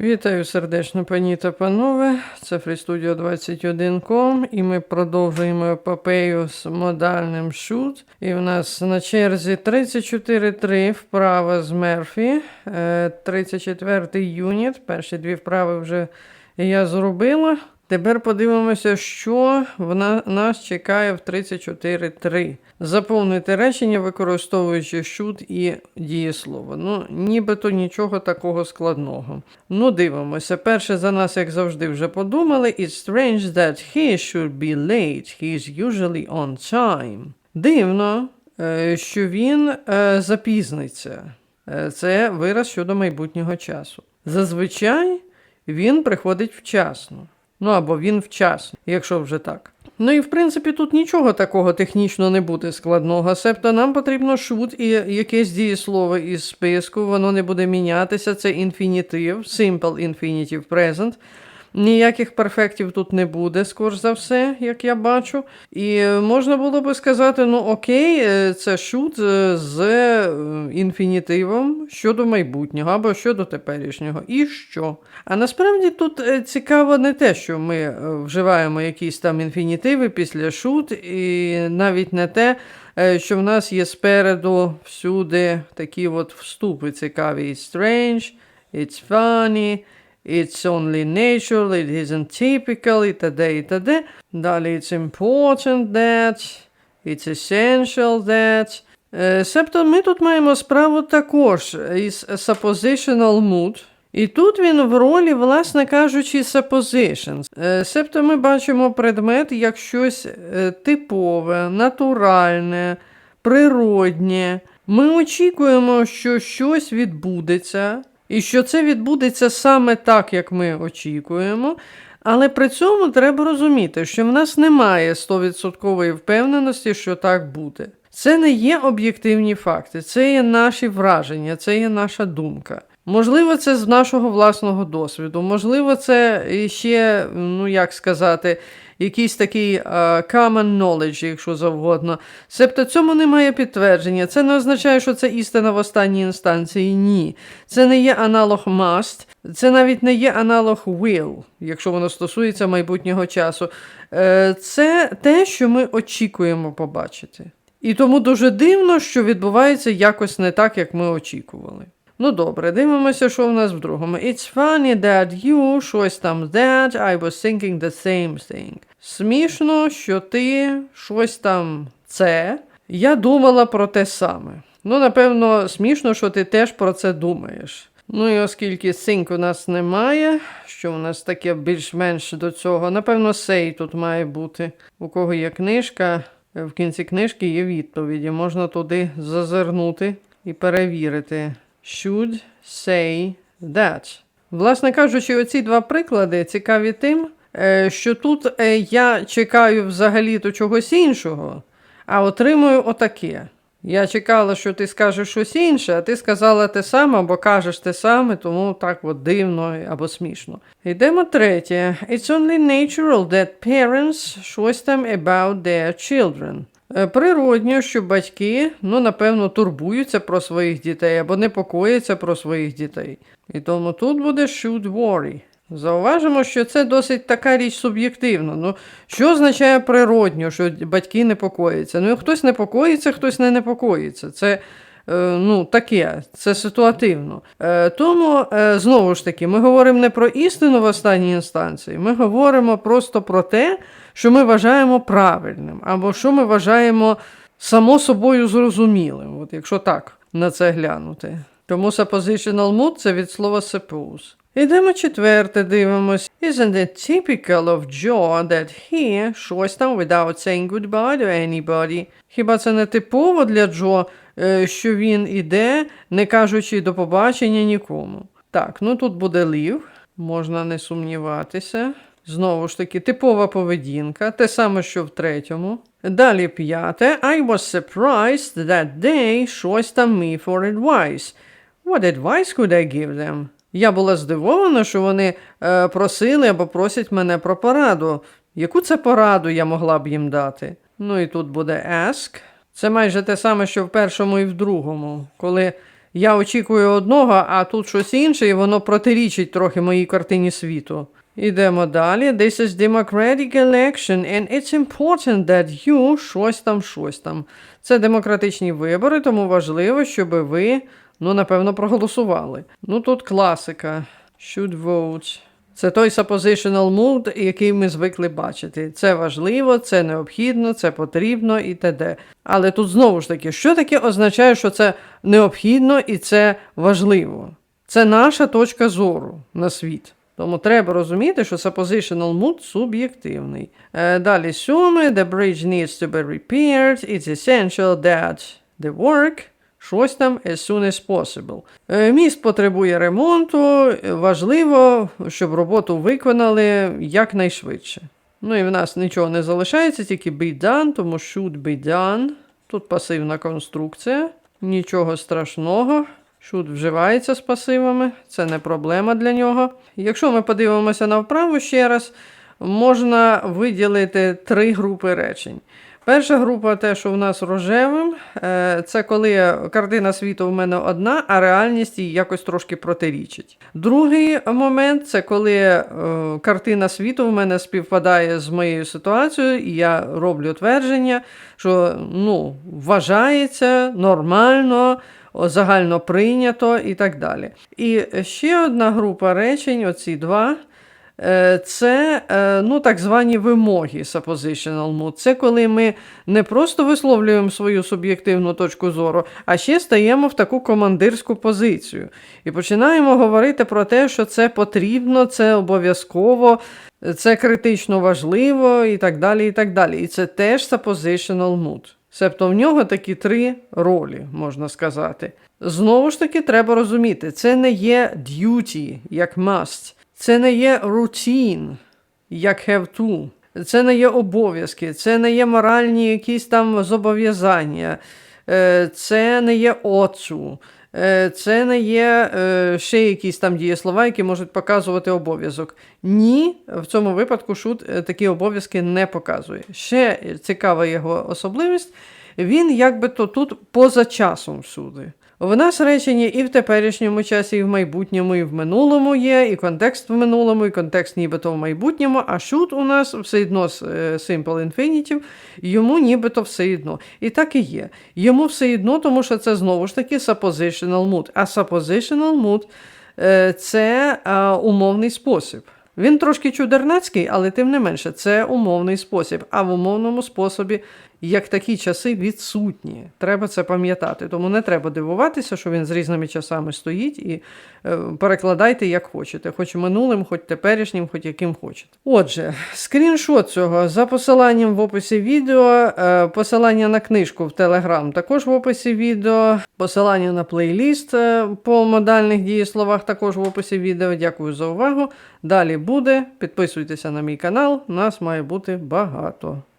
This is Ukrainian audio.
Вітаю сердечно, пані та панове. Це FreeStudio21.com і ми продовжуємо епопею з модальним шут. І в нас на черзі 34-3 вправа з Мерфі, е, 34-й юніт. Перші дві вправи вже я зробила. Тепер подивимося, що в нас чекає в 34.3. Заповнити речення, використовуючи should і дієслово. Ну, нібито нічого такого складного. Ну, дивимося. Перше за нас, як завжди, вже подумали. It's strange that he should be late. He's usually on time. Дивно, е, що він е, запізниться. Е, Це вираз щодо майбутнього часу. Зазвичай він приходить вчасно. Ну або він вчасно, якщо вже так. Ну і в принципі тут нічого такого технічно не буде складного, себто нам потрібно шут і якесь дієслово із списку, воно не буде мінятися, це інфінітив, simple infinitive present. Ніяких перфектів тут не буде, скорш за все, як я бачу. І е, можна було би сказати: ну окей, е, це шут е, з інфінітивом щодо майбутнього або щодо теперішнього. І що? А насправді тут цікаво не те, що ми вживаємо якісь там інфінітиви після шут, і навіть не те, що в нас є спереду всюди такі от вступи цікаві. It's strange, it's funny. It's only natural, it isn't typical, і т.д. і т.д. Далі it's important that, it's essential that. Е, Себто ми тут маємо справу також із suppositional mood. І тут він в ролі, власне кажучи, supposition. Е, Себто ми бачимо предмет як щось е, типове, натуральне, природнє. Ми очікуємо, що щось відбудеться, і що це відбудеться саме так, як ми очікуємо. Але при цьому треба розуміти, що в нас немає 100% впевненості, що так буде. Це не є об'єктивні факти, це є наші враження, це є наша думка. Можливо, це з нашого власного досвіду, можливо, це ще, ну як сказати, якийсь такий е, common knowledge, якщо завгодно. Себто цьому немає підтвердження. Це не означає, що це істина в останній інстанції. Ні. Це не є аналог must, це навіть не є аналог will, якщо воно стосується майбутнього часу. Е, Це те, що ми очікуємо побачити. І тому дуже дивно, що відбувається якось не так, як ми очікували. Ну добре, дивимося, що в нас в другому. It's funny that you, щось там that, I was thinking the same thing. Смішно, що ти щось там це. Я думала про те саме. Ну, напевно, смішно, що ти теж про це думаєш. Ну і оскільки think у нас немає, що у нас таке більш-менш до цього, напевно, say тут має бути. У кого є книжка, в кінці книжки є відповіді. Можна туди зазирнути і перевірити. Should say that. Власне кажучи, оці два приклади цікаві тим, е, що тут е, я чекаю взагалі-то чогось іншого, а отримую отаке. Я чекала, що ти скажеш щось інше, а ти сказала те саме або кажеш те саме, тому так от дивно або смішно. Йдемо третє. It's only natural that parents щось там about their children. Е, Природньо, що батьки, ну, напевно, турбуються про своїх дітей або непокояться про своїх дітей. І тому тут буде should worry. Зауважимо, що це досить така річ суб'єктивна. Ну, що означає природньо, що батьки непокоїться? Ну, хтось непокоїться, хтось не непокоїться. Це ну, таке, це ситуативно. Е, тому, е, знову ж таки, ми говоримо не про істину в останній інстанції, ми говоримо просто про те, що ми вважаємо правильним, або що ми вважаємо само собою зрозумілим, от якщо так на це глянути. Тому suppositional mood – це від слова suppose. Ідемо четверте, дивимось. Isn't it typical of Joe that he щось там without saying goodbye to anybody? Хіба це не типово для Джо, е, що він іде, не кажучи до побачення нікому? Так, ну тут буде leave, можна не сумніватися. Знову ж таки, типова поведінка, те саме, що в третьому. Далі п'яте. I was surprised that they щось там me for advice. What advice could I give them? Я була здивована, що вони е, просили або просять мене про пораду. Яку це пораду я могла б їм дати? Ну і тут буде ask. Це майже те саме, що в першому і в другому, коли я очікую одного, а тут щось інше, і воно протирічить трохи моїй картині світу. Ідемо далі. This is democratic election, and it's important that you щось там, щось там. Це демократичні вибори, тому важливо, щоб ви, ну, напевно, проголосували. Ну, тут класика. Should vote. Це той suppositional mood, який ми звикли бачити. Це важливо, це необхідно, це потрібно і т.д. Але тут знову ж таки, що таке означає, що це необхідно і це важливо? Це наша точка зору на світ. Тому треба розуміти, що suppositional mood суб'єктивний. Е, далі сьоме, the bridge needs to be repaired. It's essential that the work щось там as soon as possible. Е, Міст потребує ремонту. е, Важливо, щоб роботу виконали якнайшвидше. Ну і в нас нічого не залишається, тільки be done, тому should be done. Тут пасивна конструкція. Нічого страшного. Should вживається з пасивами, це не проблема для нього. Якщо ми подивимося на вправу ще раз, можна виділити три групи речень. Перша група, те, що в нас рожевим, е, це коли картина світу в мене одна, а реальність їй якось трошки протирічить. Другий момент це коли е, картина світу в мене співпадає з моєю ситуацією, і я роблю твердження, що ну, вважається нормально, загально прийнято і так далі. І ще одна група речень, оці два. Е, Це е, ну, так звані вимоги suppositional mood. Це коли ми не просто висловлюємо свою суб'єктивну точку зору, а ще стаємо в таку командирську позицію. І починаємо говорити про те, що це потрібно, це обов'язково, це критично важливо і так далі. І так далі. І це теж suppositional mood. Себто в нього такі три ролі, можна сказати. Знову ж таки, треба розуміти, це не є duty, як must. Це не є routine, як have to. Це не є обов'язки, це не є моральні якісь там зобов'язання, е, це не є отцу, е, це не є е, ще якісь там дієслова, які можуть показувати обов'язок. Ні, в цьому випадку шут такі обов'язки не показує. Ще цікава його особливість, він якби то тут поза часом всюди. В нас речення і в теперішньому часі, і в майбутньому, і в минулому є, і контекст в минулому, і контекст нібито в майбутньому, а should у нас все одно е, simple infinitive, йому нібито все одно. І так і є. Йому все одно, тому що це знову ж таки suppositional mood. А suppositional mood е, це умовний спосіб. Він трошки чудернацький, але тим не менше, це умовний спосіб. А в умовному способі, як такі часи, відсутні. Треба це пам'ятати. Тому не треба дивуватися, що він з різними часами стоїть і е, перекладайте як хочете, хоч минулим, хоч теперішнім, хоч яким хочете. Отже, скріншот цього за посиланням в описі відео, е, посилання на книжку в Телеграм також в описі відео, посилання на плейліст е, по модальних дієсловах також в описі відео. Дякую за увагу. Далі буде. Підписуйтеся на мій канал, нас має бути багато.